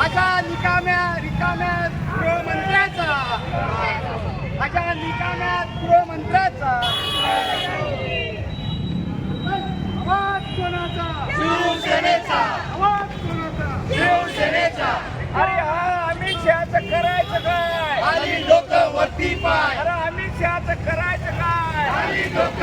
माझ्या निकाम्या रिकाम्या गृहमंत्र्याचा. माझ्या निकाम्या गृहमंत्र्याचा. आवाज कोणाचा? शिवसेनेचा. आवाज कोणाचा? शिवसेनेचा. अरे हा अमित शहाचं करायचं काय? आली लोक वरती पाय. अरे अमित शहाचं करायचं काय? आली लोक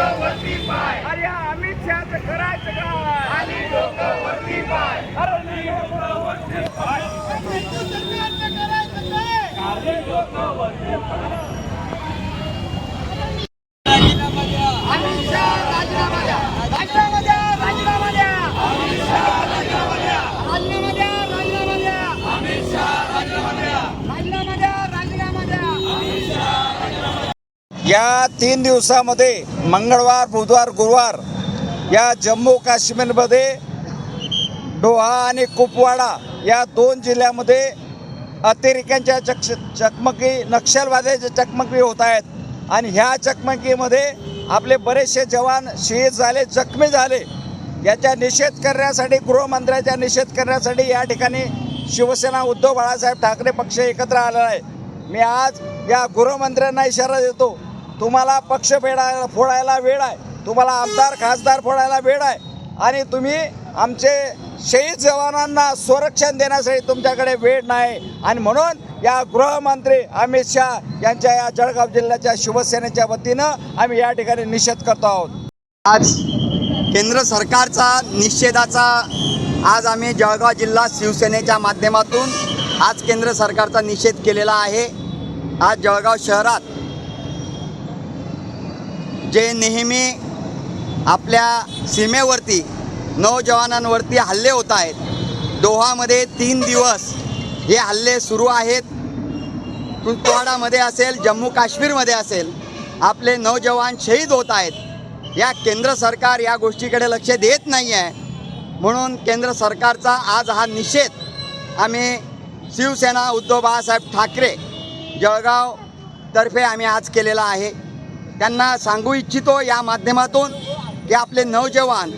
या तीन दिवसामध्ये मंगळवार बुधवार गुरुवार या जम्मू काश्मीरमध्ये डोहा आणि कुपवाडा या दोन जिल्ह्यामध्ये अतिरेक्यांच्या चक्ष चकमकी नक्षलवाद्याच्या चकमकी होत आहेत. आणि ह्या चकमकीमध्ये आपले बरेचसे जवान शहीद झाले जखमी झाले. याच्या निषेध करण्यासाठी गृहमंत्र्याचा निषेध करण्यासाठी या ठिकाणी शिवसेना उद्धव बाळासाहेब ठाकरे पक्ष एकत्र आलेला आहे. मी आज या गृहमंत्र्यांना इशारा देतो तुम्हाला पक्ष फेडायला फोडायला वेळ आहे. तुम्हाला आमदार खासदार फोडायला वेळ आहे. आणि तुम्ही आमचे शहीद जवानांना संरक्षण देण्यासाठी तुमच्याकडे वेळ नाही. आणि म्हणून या गृहमंत्री अमित शहा यांच्या या जळगाव जिल्ह्याच्या शिवसेनेच्या वतीनं आम्ही या ठिकाणी निषेध करतो आहोत. आज केंद्र सरकारचा निषेधाचा आज आम्ही जळगाव जिल्हा शिवसेनेच्या माध्यमातून आज केंद्र सरकारचा निषेध केलेला आहे. आज जळगाव शहरात जे नेहमी आपल्या सीमेवरती नौजवानांवरती हल्ले होत आहेत दोहामध्ये तीन दिवस हे हल्ले सुरू आहेत. कुपवाडामध्ये असेल जम्मू काश्मीरमध्ये असेल आपले नौजवान शहीद होत आहेत. या केंद्र सरकार या गोष्टीकडे लक्ष देत नाही आहे म्हणून केंद्र सरकारचा आज हा निषेध आम्ही शिवसेना उद्धव बाळासाहेब ठाकरे जळगाव तर्फे आम्ही आज केलेला आहे. त्यांना सांगू इच्छितो या माध्यमातून की आपले नौजवान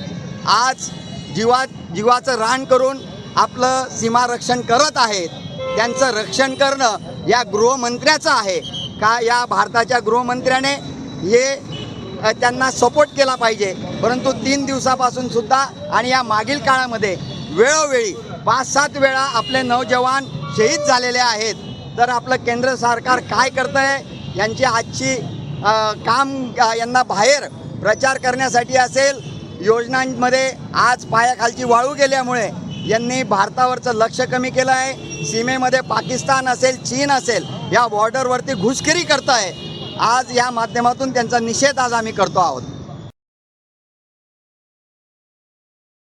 आज जीवा जीवाचं रान करून आपलं सीमारक्षण करत आहेत. त्यांचं रक्षण करणं या गृहमंत्र्याचं आहे. का या भारताच्या गृहमंत्र्याने हे त्यांना सपोर्ट केला पाहिजे. परंतु तीन दिवसापासून सुद्धा आणि या मागील काळामध्ये वेळोवेळी पाच सात वेळा आपले नौजवान शहीद झालेले आहेत. तर आपलं केंद्र सरकार काय करतं आहे यांची आजची काम यांना बाहेर प्रचार करण्यासाठी असेल योजनांमध्ये आज पायाखालची वाळू गेल्यामुळे यांनी भारतावरचं लक्ष कमी केलं आहे. सीमेमध्ये पाकिस्तान असेल चीन असेल या बॉर्डरवरती घुसखोरी करत आहे आज या माध्यमातून त्यांचा निषेध आज आम्ही करतो आहोत.